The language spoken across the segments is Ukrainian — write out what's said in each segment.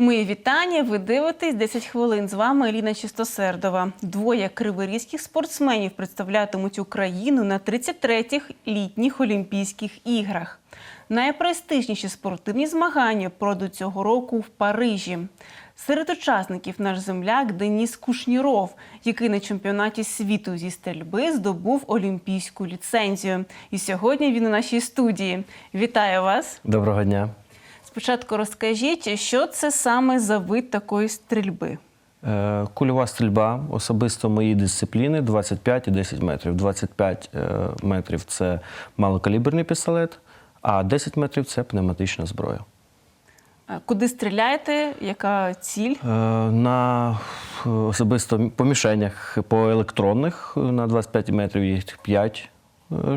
Мої вітання. Ви дивитесь 10 хвилин. З вами Еліна Чистосердова. Двоє криворізьких спортсменів представлятимуть Україну на 33-х літніх Олімпійських іграх. Найпрестижніші спортивні змагання пройдуть цього року в Парижі. Серед учасників наш земляк Деніс Кушніров, який на чемпіонаті світу зі стрільби здобув олімпійську ліцензію. І сьогодні він у нашій студії. Вітаю вас! Доброго дня. Спочатку розкажіть, що це саме за вид такої стрільби? Е, Кульова стрільба особисто мої дисципліни 25 і 10 метрів. 25 е, метрів це малокаліберний пістолет, а 10 метрів це пневматична зброя. Куди стріляєте? Яка ціль? Е, На особисто по мішенях по електронних на 25 метрів їх 5 е,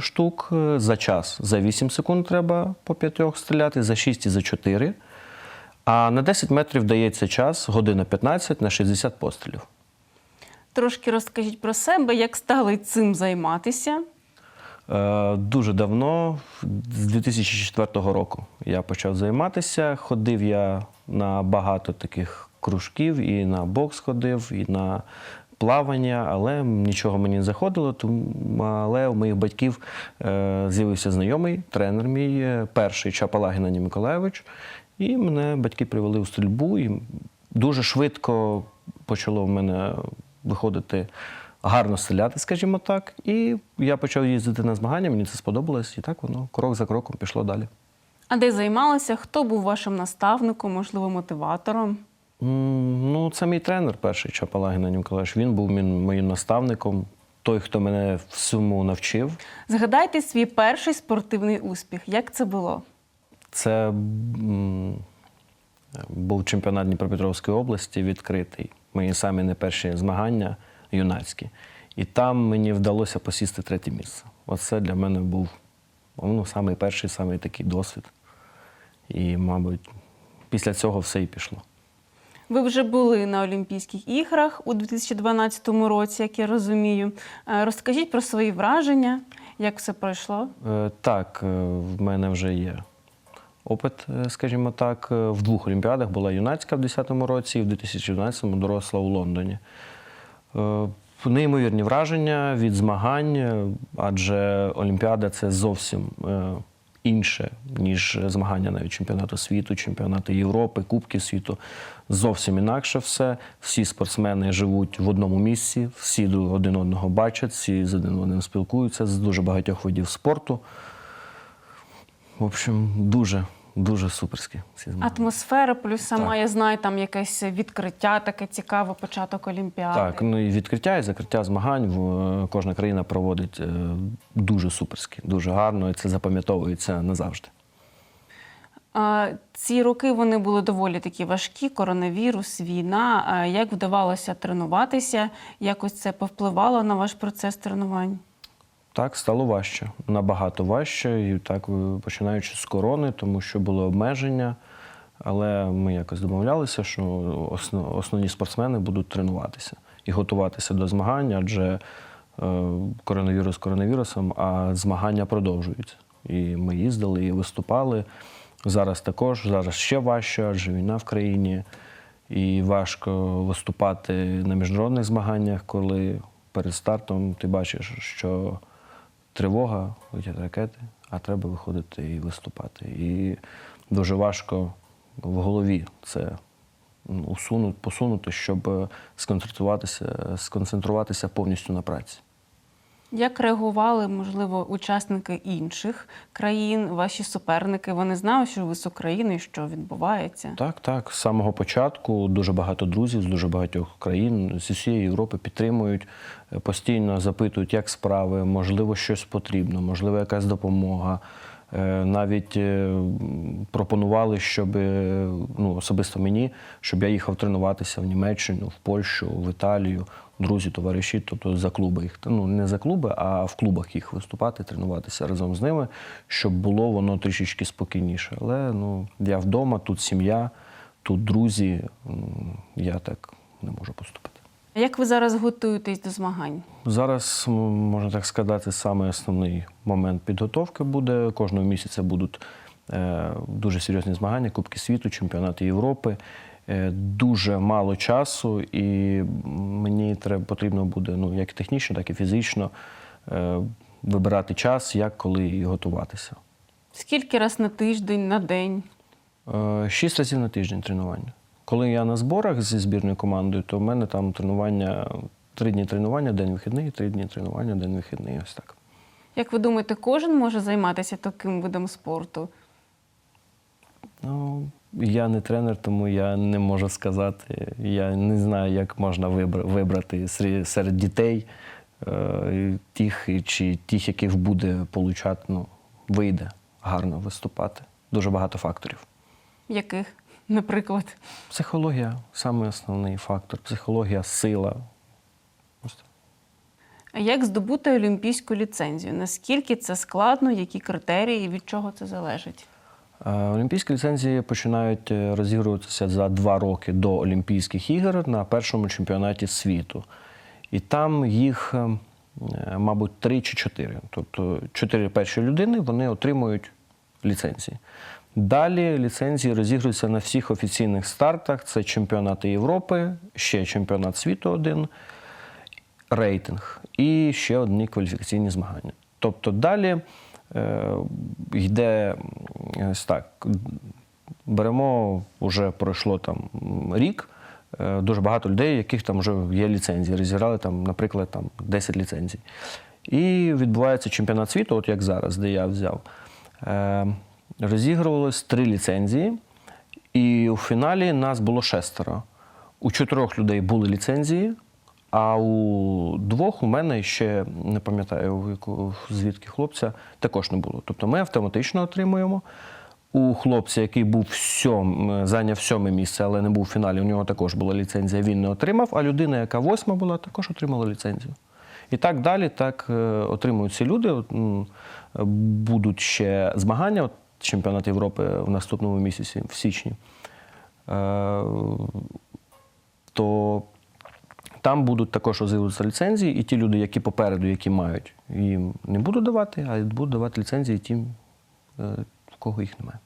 штук. Е, За час за 8 секунд треба по 5 стріляти, за 6 і за 4. А на 10 метрів дається час, година 15 на 60 пострілів. Трошки розкажіть про себе, як стали цим займатися. Е, Дуже давно, з 2004 року, я почав займатися. Ходив я на багато таких кружків, і на бокс ходив, і на плавання, але нічого мені не заходило. Тому, але у моїх батьків е, з'явився знайомий тренер мій, е, перший Чапалагін Ані Миколаєвич. І мене батьки привели у стрільбу, і дуже швидко почало в мене виходити гарно стріляти, скажімо так. І я почав їздити на змагання, мені це сподобалось, і так воно крок за кроком пішло далі. А де займалися? Хто був вашим наставником, можливо, мотиватором? Ну, це мій тренер перший Чапалагін Ані Миколаївич. Він був моїм наставником, той, хто мене всьому навчив. Згадайте свій перший спортивний успіх. Як це було? Це був чемпіонат Дніпропетровської області відкритий. Мої самі не перші змагання юнацькі. І там мені вдалося посісти третє місце. Оце для мене був ну, самий перший, самий такий досвід. І, мабуть, після цього все і пішло. Ви вже були на Олімпійських іграх у 2012 році, як я розумію. Е, Розкажіть про свої враження, як все пройшло. Е, Так, е, в мене вже є опит, скажімо так. В двох олімпіадах була юнацька в 2010 році і в 2012 доросла у Лондоні. Неймовірні враження від змагань, адже Олімпіада це зовсім інше, ніж змагання навіть чемпіонату світу, чемпіонату Європи, Кубки світу. Зовсім інакше все. Всі спортсмени живуть в одному місці, всі один одного бачать, всі з один одним спілкуються з дуже багатьох видів спорту. В общем, дуже, дуже суперські ці змагання. Атмосфера, плюс сама, Так. я знаю, там якесь відкриття, таке цікаве, початок Олімпіади. Так, ну і відкриття і закриття змагань в- кожна країна проводить е, дуже суперськи, дуже гарно, і це запам'ятовується назавжди. А, Ці роки вони були доволі такі важкі: коронавірус, війна. Як вдавалося тренуватися? Якось це повпливало на ваш процес тренувань? Так, стало важче, набагато важче, і так е, починаючи з корони, тому що були обмеження. Але ми якось домовлялися, що основні спортсмени будуть тренуватися і готуватися до змагань, адже е, коронавірус коронавірусом, а змагання продовжуються. І ми їздили і виступали. Зараз також, зараз ще важче, адже війна в країні. І важко виступати на міжнародних змаганнях, коли перед стартом ти бачиш, що тривога, летять ракети, а треба виходити і виступати. І дуже важко в голові це ну, усунути, посунути, щоб е, сконцентруватися, сконцентруватися повністю на праці. Як реагували, можливо, учасники інших країн, ваші суперники? Вони знали, що ви з України, що відбувається? Так, так. З самого початку дуже багато друзів з дуже багатьох країн з усієї Європи підтримують, е, постійно запитують, як справи, можливо, щось потрібно, можливо, якась допомога. Е, Навіть е, пропонували, щоб е, ну, особисто мені, щоб я їхав тренуватися в Німеччину, в Польщу, в Італію, друзі, товариші, тобто за клуби їх. Ну не за клуби, а в клубах їх виступати, тренуватися разом з ними, щоб було воно трішечки спокійніше. Але ну, я вдома, тут сім'я, тут друзі. Я так не можу поступити. Як ви зараз готуєтесь до змагань? Зараз, можна так сказати, саме основний момент підготовки буде. Кожного місяця будуть е, дуже серйозні змагання, Кубки світу, чемпіонати Європи. е, дуже мало часу, і мені треба потрібно буде ну, як технічно, так і фізично е, вибирати час, як коли і готуватися. Скільки раз на тиждень, на день? Шість разів на тиждень тренування. Коли я на зборах зі збірною командою, то в мене там тренування три дні тренування, день вихідний, три дні тренування, день вихідний. Ось так. Як ви думаєте, кожен може займатися таким видом спорту? Ну, я не тренер, тому я не можу сказати. Я не знаю, як можна вибрати серед дітей е, тих, чи тих, яких буде получати, ну, вийде гарно виступати. Дуже багато факторів. Яких, наприклад? Психологія саме основний фактор. Психологія, сила. А як здобути олімпійську ліцензію? Наскільки це складно, які критерії і від чого це залежить? Е, Олімпійські ліцензії починають е, розігруватися за два роки до Олімпійських ігор на першому чемпіонаті світу. І там їх, е, мабуть, три чи чотири. Тобто чотири перші людини вони отримують ліцензії. Далі ліцензії розігруються на всіх офіційних стартах. Це чемпіонати Європи, ще чемпіонат світу один, рейтинг і ще одні кваліфікаційні змагання. Тобто далі е, йде ось так. Беремо, вже пройшло там рік. е, Дуже багато людей, яких там вже є ліцензії. Розіграли там, наприклад, там 10 ліцензій. І відбувається чемпіонат світу, от як зараз, де я взяв. Е, Розігрувалось три ліцензії, і у фіналі нас було шестеро. У чотирьох людей були ліцензії, а у двох у мене ще не пам'ятаю, звідки хлопця, також не було. Тобто ми автоматично отримуємо. У хлопця, який був сьом, зайняв сьоме місце, але не був у фіналі, у нього також була ліцензія, він не отримав, а людина, яка восьма була, також отримала ліцензію. І так далі, так е, отримують ці люди. Е, Будуть ще змагання, от, чемпіонат Європи в наступному місяці, в січні. Е, то там будуть також розігруватися ліцензії, і ті люди, які попереду, які мають, їм не буду давати, а будуть давати ліцензії тим, е, в кого їх немає.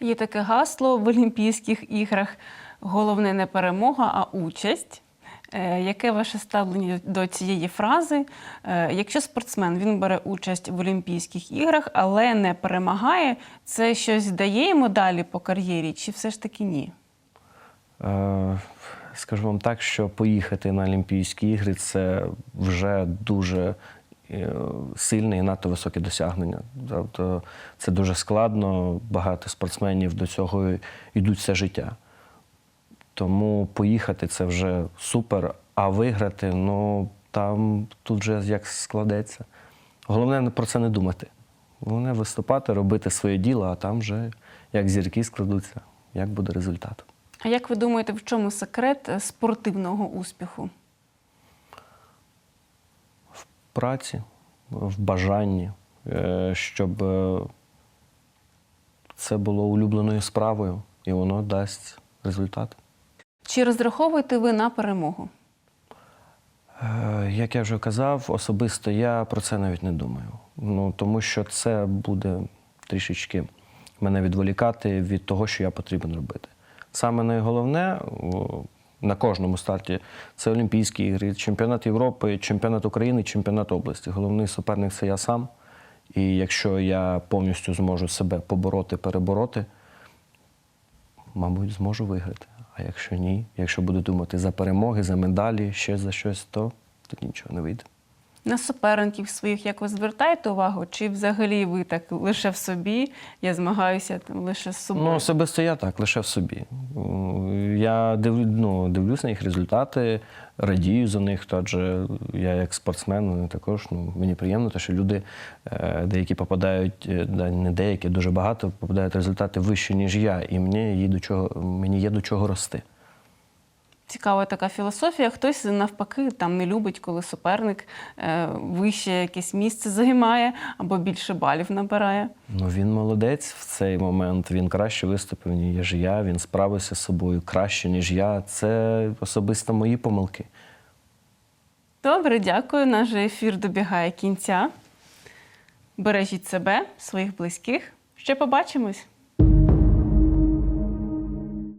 Є таке гасло в Олімпійських іграх: головне не перемога, а участь. Е, Яке ваше ставлення до цієї фрази? Е, Якщо спортсмен він бере участь в Олімпійських іграх, але не перемагає, це щось дає йому далі по кар'єрі, чи все ж таки ні? Е, Скажу вам так, що поїхати на Олімпійські ігри це вже дуже сильне і надто високе досягнення. Тобто це дуже складно, багато спортсменів до цього йдуть все життя. Тому поїхати це вже супер, а виграти, ну там тут вже як складеться. Головне про це не думати. Головне виступати, робити своє діло, а там вже як зірки складуться, як буде результат. А як ви думаєте, в чому секрет е, спортивного успіху? В праці, в бажанні, е, щоб е, це було улюбленою справою, і воно дасть результат. Чи розраховуєте ви на перемогу? Е, Як я вже казав, особисто я про це навіть не думаю. Ну, тому що це буде трішечки мене відволікати від того, що я потрібен робити. Саме найголовне на кожному старті це Олімпійські ігри, чемпіонат Європи, чемпіонат України, чемпіонат області. Головний суперник це я сам. І якщо я повністю зможу себе побороти, перебороти, мабуть, зможу виграти. А якщо ні, якщо буду думати за перемоги, за медалі, ще за щось, то тоді нічого не вийде. На суперників своїх як ви звертаєте увагу, чи взагалі ви так лише в собі? Я змагаюся там лише з собою? Ну, особисто я так, лише в собі. Я дивлю, ну, дивлюсь на їх результати, радію за них, адже я як спортсмен також ну, мені приємно, те, що люди е, деякі попадають, е, не деякі, дуже багато попадають результати вище, ніж я, і мені є до чого, мені є до чого рости. Цікава така філософія. Хтось навпаки там не любить, коли суперник е, вище якесь місце займає або більше балів набирає. Ну, він молодець в цей момент. Він краще виступив, ніж я. Він справився з собою краще, ніж я. Це особисто мої помилки. Добре, дякую. Наш ефір добігає кінця. Бережіть себе, своїх близьких. Ще побачимось.